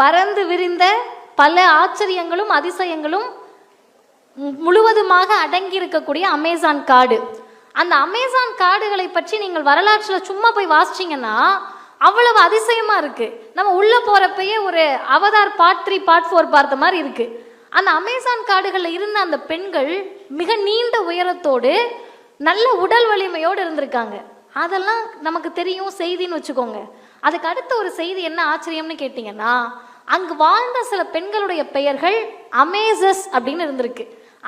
பறந்து விரிந்த பல ஆச்சரியங்களும் அதிசயங்களும் முழுவதுமாக அடங்கி இருக்கக்கூடிய அமேசான் காடு. அந்த அமேசான் காடுகளை பற்றி நீங்கள் வரலாற்றில் சும்மா போய் வாசிச்சீங்கன்னா அவ்வளவு அதிசயமா இருக்கு. நம்ம உள்ள போறப்பயே ஒரு Avatar part three part four பார்த்த மாதிரி இருக்கு. அந்த அமேசான் காடுகளில் இருந்த அந்த பெண்கள் மிக நீண்ட உயரத்தோடு நல்ல உடல் வலிமையோடு இருந்திருக்காங்க. அதெல்லாம் நமக்கு தெரியும் செய்தின்னு வச்சுக்கோங்க. அதுக்கு அடுத்த ஒரு செய்தி என்ன ஆச்சரியம்னு கேட்டிங்கன்னா அங்கு வாழ்ந்த சில பெண்களுடைய பெயர்கள் அமேசஸ் அப்படின்னு இருந்திருக்கு.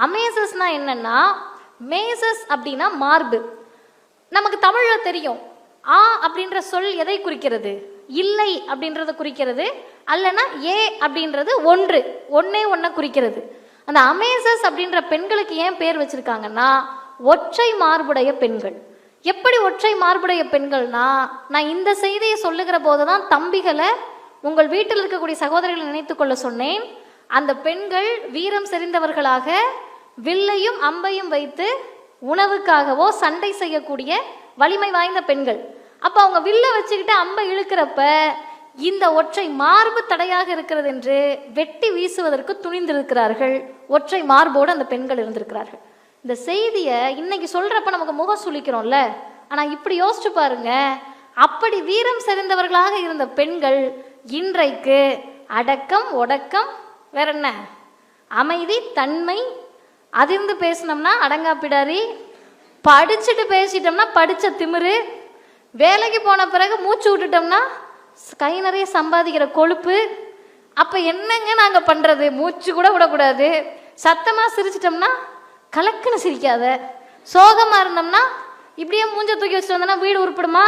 அமேசஸ்னா என்னன்னா மேசஸ் அப்படின்னா மார்பு. நமக்கு தமிழ்ல தெரியும். ஆ அப்படின்ற சொல் எதை குறிக்கிறது? இல்லை அப்படின்றத குறிக்கிறது. அல்லனா ஏ அப்படின்றது ஒன்று. ஒன்னே ஒன்றை குறிக்கிறது. அந்த அமேசஸ் அப்படின்ற பெண்களுக்கு ஏன் பேர் வச்சிருக்காங்கன்னா ஒற்றை மார்புடைய பெண்கள். எப்படி ஒற்றை மார்புடைய பெண்கள்னா நான் இந்த செய்தியை சொல்லுகிற போது தான் தம்பிகளை உங்கள் வீட்டில் இருக்கக்கூடிய சகோதரிகளை நினைத்து கொள்ள சொன்னேன். அந்த பெண்கள் வீரம் செறிந்தவர்களாக வில்லையும் அம்பையும் வைத்து உணவுக்காகவோ சண்டை செய்யக்கூடிய வலிமை வாய்ந்த பெண்கள். அப்போ அவங்க வில்ல வச்சுக்கிட்டு அம்பை இழுக்கிறப்ப இந்த ஒற்றை மார்பு தடையாக இருக்கிறது என்று வெட்டி வீசுவதற்கு துணிந்திருக்கிறார்கள். ஒற்றை மார்போடு அந்த பெண்கள் இருந்திருக்கிறார்கள். இந்த செய்தியை இன்னைக்கு சொல்றப்ப நமக்கு முகம் சுழிக்கிறோம்ல ஆனா இப்படி யோசிச்சு பாருங்க. அப்படி வீரம் செறிந்தவர்களாக இருந்த பெண்கள் இன்றைக்கு அடக்கம் ஒடக்கம் வேற என்ன? அமைதி தன்மை அதிர்ந்து பேசினோம்னா அடங்காப்பிடாரி படிச்சுட்டு பேசிட்டோம்னா படிச்ச திமிரு வேலைக்கு போன பிறகு மூச்சு விட்டுட்டோம்னா கை நிறைய சம்பாதிக்கிற கொழுப்பு அப்ப என்னங்க நாங்க பண்றது? மூச்சு கூட விடக்கூடாது. சத்தமா சிரிச்சிட்டோம்னா கலக்குன்னு சிரிக்காத. சோகமா இருந்தோம்னா இப்படியே மூஞ்ச தூக்கி வச்சுட்டு வந்தோம்னா வீடு உருப்பிடுமா?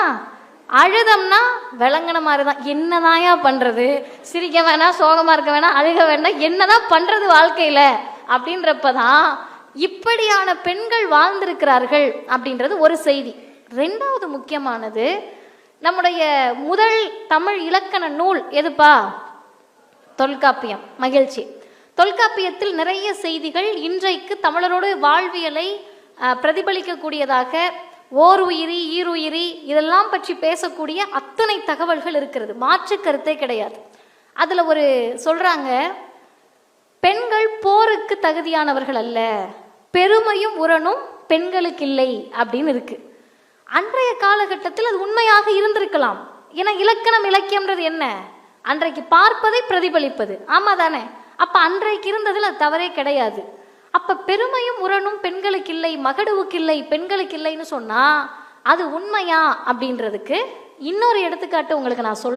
அழுதம்னா விளங்கின மாதிரி தான் என்னதாயா பண்றது? சிரிக்க வேணாம் சோகமா இருக்க வேணாம் அழுக வேண்டாம் என்னதான் பண்றது வாழ்க்கையில? அப்படின்றப்பதான் இப்படியான பெண்கள் வாழ்ந்திருக்கிறார்கள் அப்படின்றது ஒரு செய்தி. ரெண்டாவது முக்கியமானது நம்முடைய முதல் தமிழ் இலக்கண நூல் எதுப்பா? தொல்காப்பியம். மகிழ்ச்சி. தொல்காப்பியத்தில் நிறைய செய்திகள் இன்றைக்கு தமிழரோட வாழ்வியலை பிரதிபலிக்கக்கூடியதாக ஓர் உயிரி ஈருயிரி இதெல்லாம் பற்றி பேசக்கூடிய அத்தனை தகவல்கள் இருக்கிறது. மாற்று கருத்தே கிடையாது. அதில் ஒரு சொல்றாங்க பெண்கள் போருக்கு தகுதியானவர்கள் அல்ல. பெருமையும் உரணும் பெண்களுக்கு இல்லை. அப்படின்னு இருக்கு. அன்றைய காலகட்டத்தில் அது உண்மையாக இருந்திருக்கலாம். ஏன்னா இலக்கணம் இலக்கியம்ன்றது என்ன? அன்றைக்கு பார்ப்பதை பிரதிபலிப்பது. ஆமா தானே? அப்ப அன்றைக்கு இருந்ததில் அது தவறே கிடையாது. அப்ப பெருமையும் உரணும் பெண்களுக்கு இல்லை மகடுவுக்கு இல்லை பெண்களுக்கு இல்லைன்னு சொன்னா அது உண்மையா அப்படின்றதுக்கு இன்னொரு எடுத்துக்காட்டு உங்களுக்கு நான் சொல்